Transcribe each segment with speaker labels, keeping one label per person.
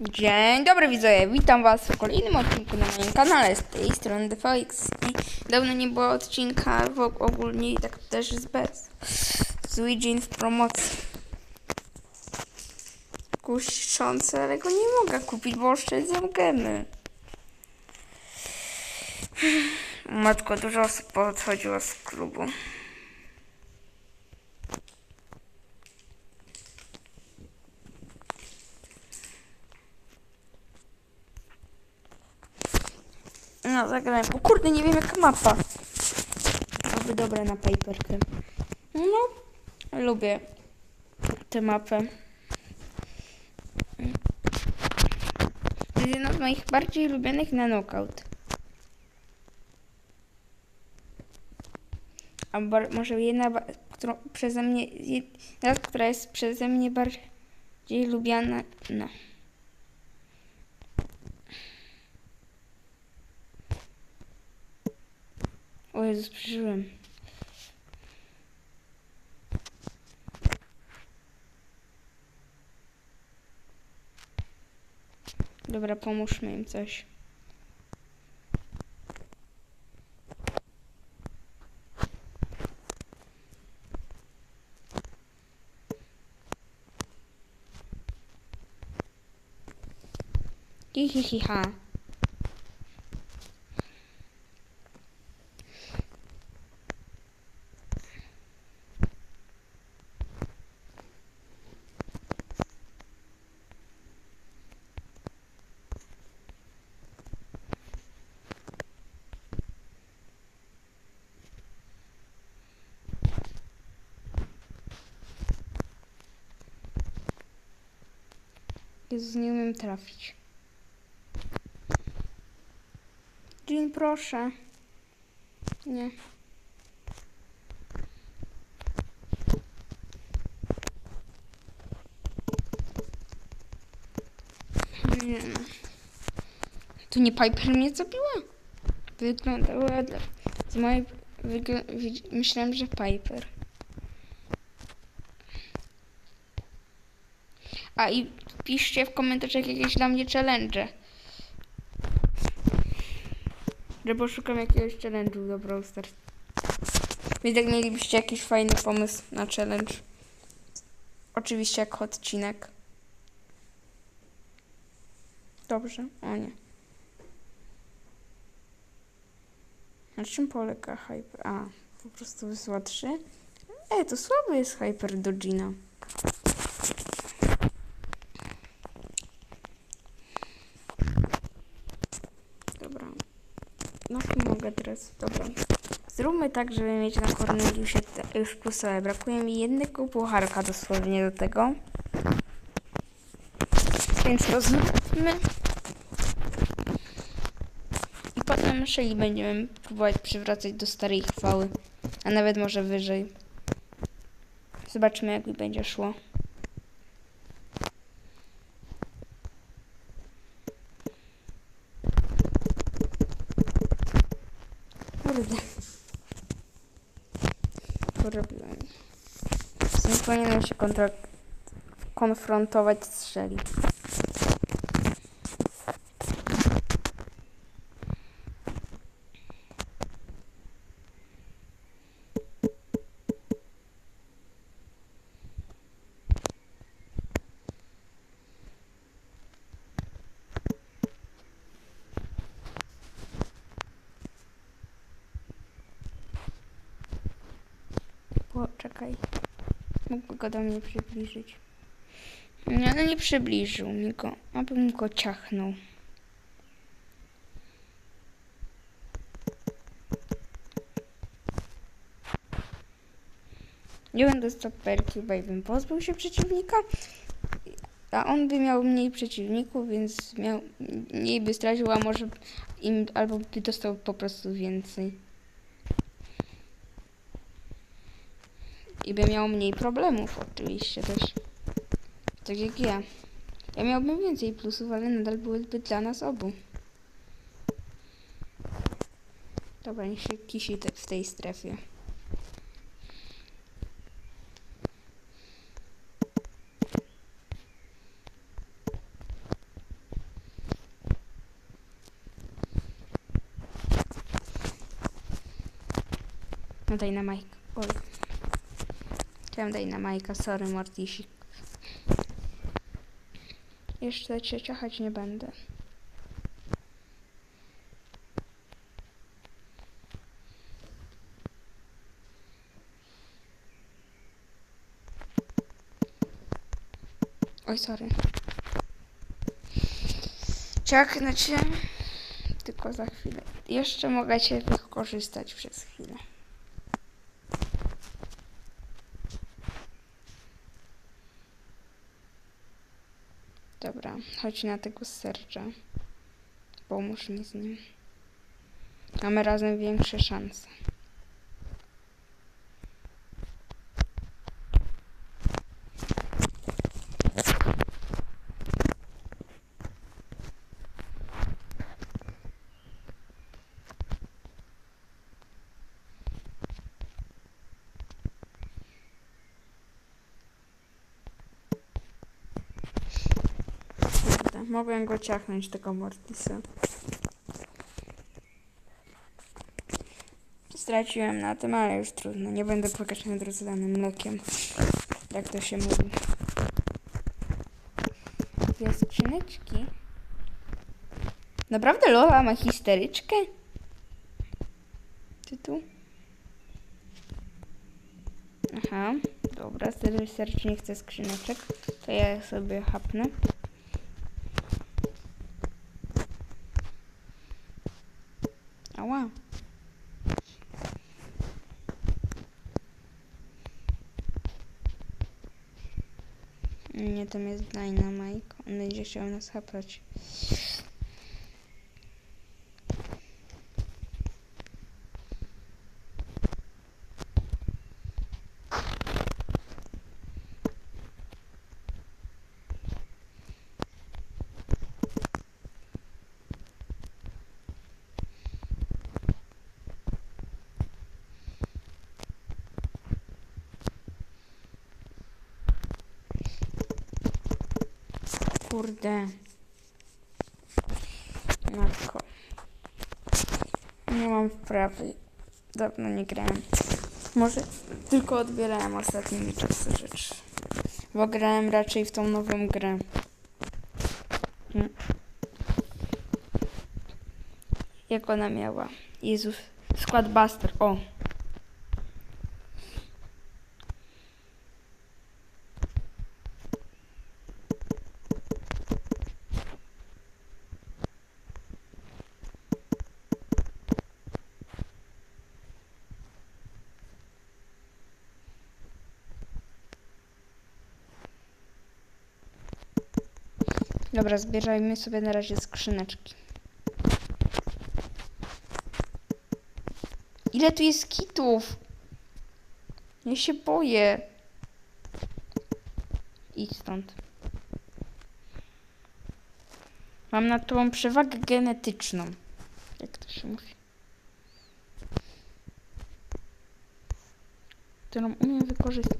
Speaker 1: Dzień dobry widzowie, witam was w kolejnym odcinku na moim kanale. Z tej strony DVX i dawno nie było odcinka w ogólnie i tak też jest bez. Z Luigi w promocji. Kuszące, ale go nie mogę kupić, bo oszczędzam gemy. Matko, dużo osób podchodziło z klubu No, zagrałem. O kurde, nie wiem jaka mapa. Aby dobra na paperkę. No, lubię tę mapę. To jest jedna z moich bardziej ulubionych na knockout. A może jedna, którą przeze mnie, jedna, która jest przeze mnie bardziej lubiana, no. O Jezus, przeżyłem. Dobra, pomóżmy im coś. Hi, Jezus, nie umiem trafić. Jean, proszę. Nie. Nie. To nie Piper mnie zabiła? Wyglądało dla... Z mojej... Wygl... Myślałem, że Piper. A i piszcie w komentarzach jakieś dla mnie challenge. Że poszukam jakiegoś challenge'u do Brawl. Więc jak mielibyście jakiś fajny pomysł na challenge. Oczywiście jako odcinek. Dobrze, o nie. Na czym polega Hyper? A, po prostu wysłała 3. Ej, to słaby jest Hyper do Gina. Dobra. No Dobra. Zróbmy tak, żeby mieć na Corneliusie już plusowe. Brakuje mi jednego pucharka dosłownie do tego. Więc to zróbmy. I potem Shelly będziemy próbować przywracać do starej chwały. A nawet może wyżej. Zobaczymy jak mi będzie szło. Kurde. Porobiłem. Nie powinienem się konfrontować z Shelly. Go do mnie przybliżyć. Nie, no nie przybliżył mi go. Abym go ciachnął. Nie będę stoperki, bo bym pozbył się przeciwnika. A on by miał mniej przeciwników, więc miał mniej by stracił, a może im albo by dostał po prostu więcej. i by miał mniej problemów oczywiście też. Tak jak ja. Ja miałbym więcej plusów, ale nadal byłyby dla nas obu. Dobra, niech się kisi te, w tej strefie. No daj na Mike. Oj. Na Majka, sorry Mortisik. Jeszcze cię ciachać nie będę. Oj, sorry. Ciachnę cię. Tylko za chwilę. Jeszcze mogę cię wykorzystać przez chwilę. Dobra, chodź na tego sercza. Pomóż mi z nim. Mamy razem większe szanse. Kurde, mogłem go ciachnąć, tego Mortisa. Straciłem na tym, ale już trudno. Nie będę płakać nad rozlanym mlekiem. Jak to się mówi. Dwie skrzyneczki. Naprawdę Lola ma histeryczkę? Tu? Aha, dobra, serdecznie chcę skrzyneczek. To ja sobie hapnę. Ała. Nie, tam jest Dynamite. On będzie chciał nas hapać. Kurde. Matko. Nie mam wprawy. Dawno nie grałem. Może tylko odbierałem ostatnimi czasy rzeczy. Bo grałem raczej w tą nową grę. Hmm. Jak ona miała? Jezus. Skład Buster. O. Dobra, zbierajmy sobie na razie skrzyneczki. Ile tu jest kitów? Ja się boję. Idź stąd. Mam nad tobą przewagę genetyczną. Jak to się mówi? Którą umiem wykorzystać.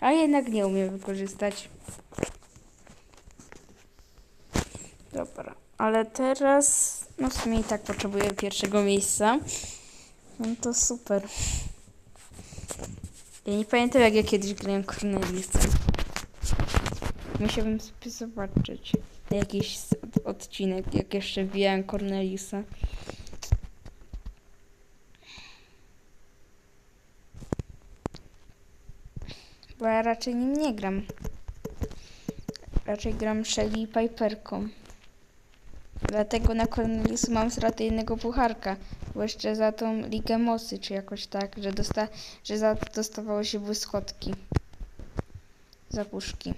Speaker 1: A jednak nie umiem wykorzystać. Dobra, ale teraz, no w sumie i tak potrzebuję pierwszego miejsca. No to super. Ja nie pamiętam jak ja kiedyś grałem Corneliusem. Musiałbym sobie zobaczyć jakiś odcinek, jak jeszcze wbijałem Corneliusa. Bo ja raczej nim nie gram. Raczej gram Shelly i Piperką. Dlatego na Corneliusu mam stratę jednego pucharka. Bo jeszcze za tą Ligę Mocy, czy jakoś tak, że, dosta że za to dostawało się błyskotki. Za puszki.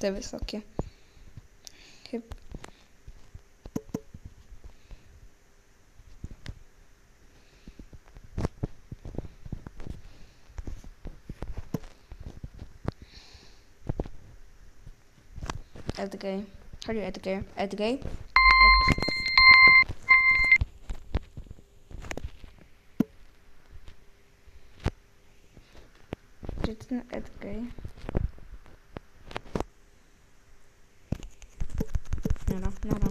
Speaker 1: Te wysokie. Chyb Edgay. Chodź Edgay. Edgay. Ten Edgay? Nara, nara.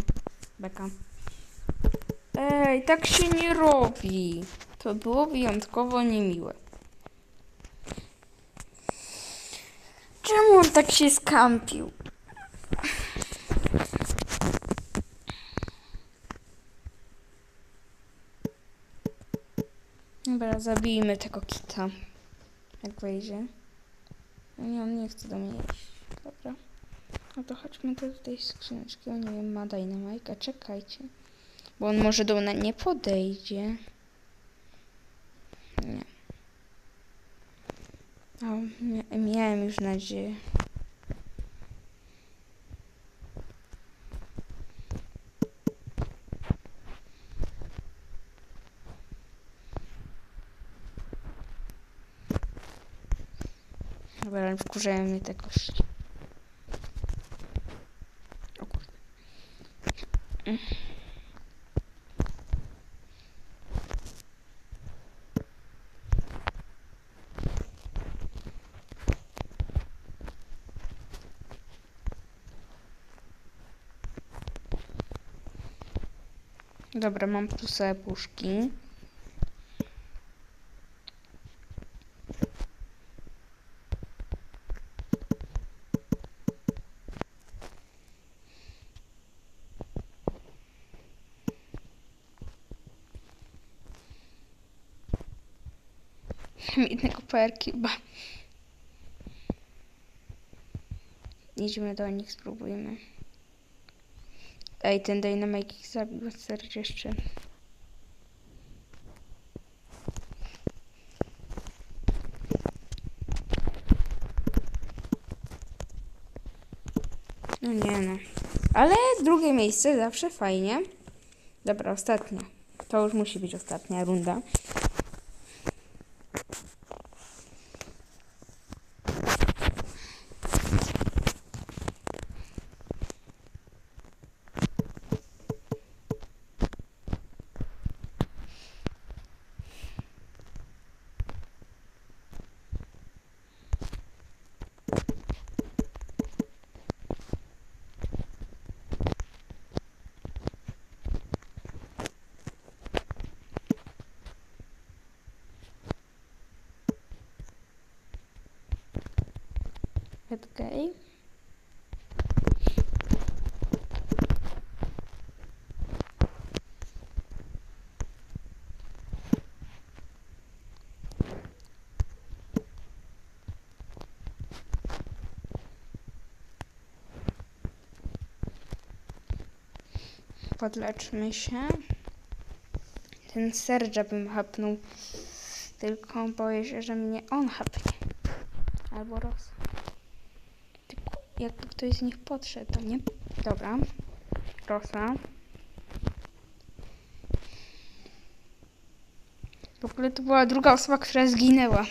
Speaker 1: Beka. Ej, tak się nie robi. To było wyjątkowo niemiłe. Czemu on tak się skampił? Dobra, zabijmy tego kita. Jak wejdzie. Nie, on nie chce do mnie iść. Dobra. No to chodźmy do tej skrzyneczki. O nie wiem, ma dynamajka. Czekajcie. Bo on może do mnie nie podejdzie. Nie. O, mia- miałem już nadzieję. Dobra, ale wkurzają mnie te kości. O kurde. Dobra, mam tu sobie puszki. Mam jednego PRQba. Idźmy do nich, spróbujmy. Ej, ten Dynamite ich zabił 40. No nie no. Ale drugie miejsce zawsze fajnie. Dobra, ostatnia. To już musi być ostatnia runda. Okej. Podleczmy się. Ten Sergia bym hapnął. Tylko boję się, że mnie on hapnie. Albo Rosa. Jakby ktoś z nich podszedł, nie? Dobra. Rosa. W ogóle to była druga osoba, która zginęła.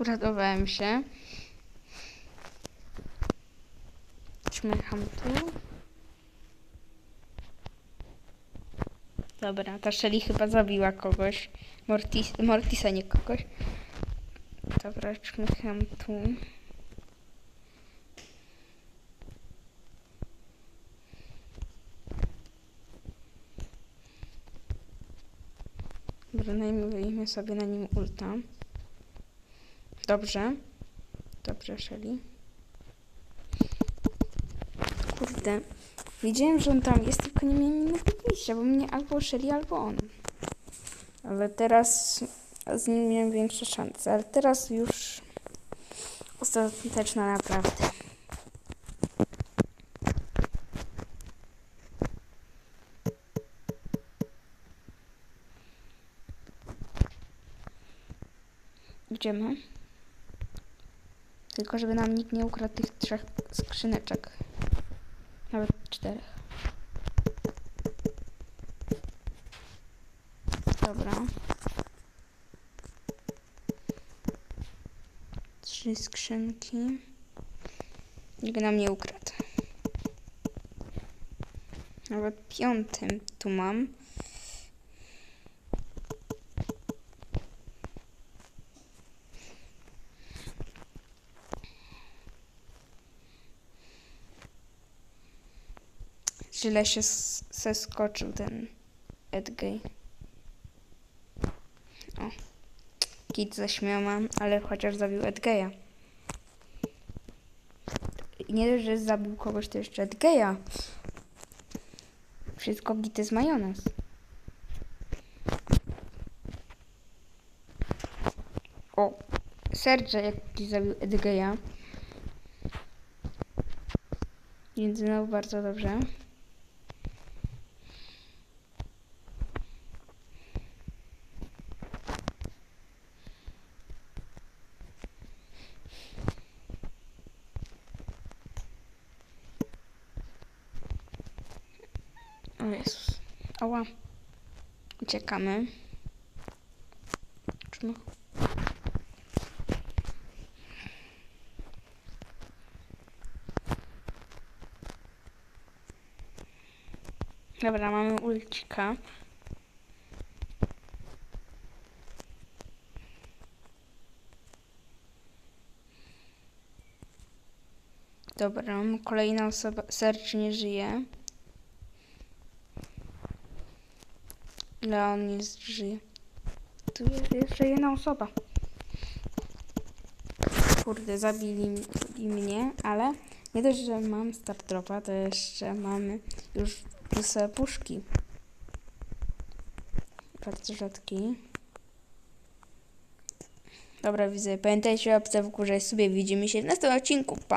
Speaker 1: Uradowałem się. Czmycham tu. Dobra, ta Shelly chyba zabiła kogoś. Mortis, Mortisa, nie kogoś. Dobra, czmycham tu. Dobra, najmijmy sobie na nim ulta. Dobrze. Dobrze, Shelly. Kurde. Wiedziałem, że on tam jest, tylko nie miałem innego wyjścia, bo mnie albo Shelly, albo on. Ale teraz z nim miałem większe szanse. Ale teraz już ostateczna naprawdę. Idziemy. Tylko żeby nam nikt nie ukradł tych trzech skrzyneczek. Nawet czterech. Dobra. Trzy skrzynki. Nikt nam nie ukradł. Nawet piątym tu mam. Źle się zeskoczył ten Edgay. O. Kit zaśmiała, ale chociaż zabił Edgeya. I nie że zabił kogoś, to jeszcze Edgeya. Wszystko gity z majonez. O, Serge jakiś zabił Edgeya. Więc znowu bardzo dobrze. O Jezus. Ała. Uciekamy. No? Dobra, mamy ulcika. Dobra, kolejna osoba. Sercz nie żyje. Leon jest żyje. Tu jest jeszcze jedna osoba. Kurde, zabili mnie, ale nie dość, że mam start dropa, to jeszcze mamy już plusowe puszki. Bardzo rzadki. Dobra, widzę. Pamiętajcie o apce w górze sobie. Widzimy się w następnym odcinku. Pa!